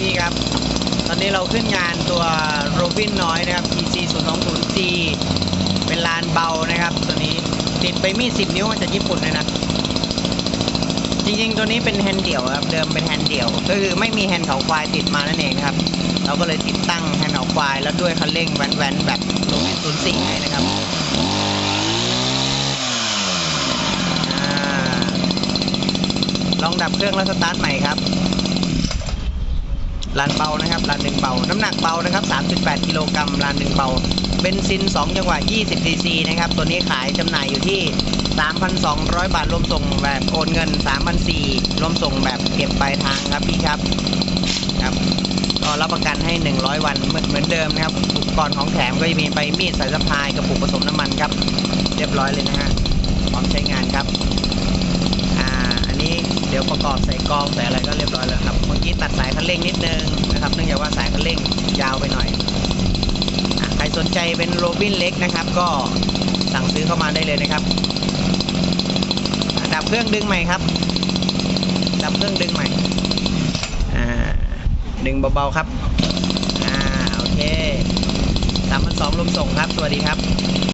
พี่ๆครับ ตอนนี้เราขึ้นงานตัวโรบินน้อยนะครับ EC 0 2 0 G เป็นลานเบานะครับ ตัวนี้ติดไปมีด10 นิ้วมาจากญี่ปุ่นเลยนะ จริงๆ ตัวนี้เป็นแฮนด์เดี่ยวครับ เดิมเป็นแฮนด์เดี่ยว ก็คือไม่มีแฮนด์เขาควายติดมานั่นเองครับ เราก็เลยติดตั้งแฮนด์เขาควายแล้วด้วยคันเร่งแว้นๆแบบโรบิน04ให้นะครับลองดับเครื่องแล้วสตาร์ทใหม่ครับ ลานเบานะครับลานหนึ่งเบา น้ำหนักเบานะครับ 3.8 กิโลกรัมลานหนึ่งเบา เบนซิน 2 จังหวะ 20 ซีซีนะครับ ตัวนี้ขายจำหน่ายอยู่ที่ 3,200 บาทรวมส่งแบบโอนเงิน 3,400รวมส่งแบบเก็บปลายทางครับพี่ครับครับก็รับประกันให้ 100 วันเหมือนเหมือนเดิมนะครับ อุปกรณ์ของแถมก็จะมีใบมีดสายสะพายกระปุกผสมน้ำมันครับ เรียบร้อยเลยนะฮะพร้อมใช้งานครับ อ่า อันนี้เดี๋ยวประกอบใส่กรองใส่อะไร นเร่งนิดนึงนะครับ เนื่องจากว่าสายคันเร่งยาวไปหน่อยอใครสนใจเป็นโรบินเล็กนะครับ ก็สั่งซื้อเข้ามาได้เลยนะครับ ดับเครื่องดึงใหม่ครับ ดับเครื่องดึงใหม่ ดึงเบาๆครับ อ่าโอเคสามพันสองรวมส่งครับ สวัสดีครับ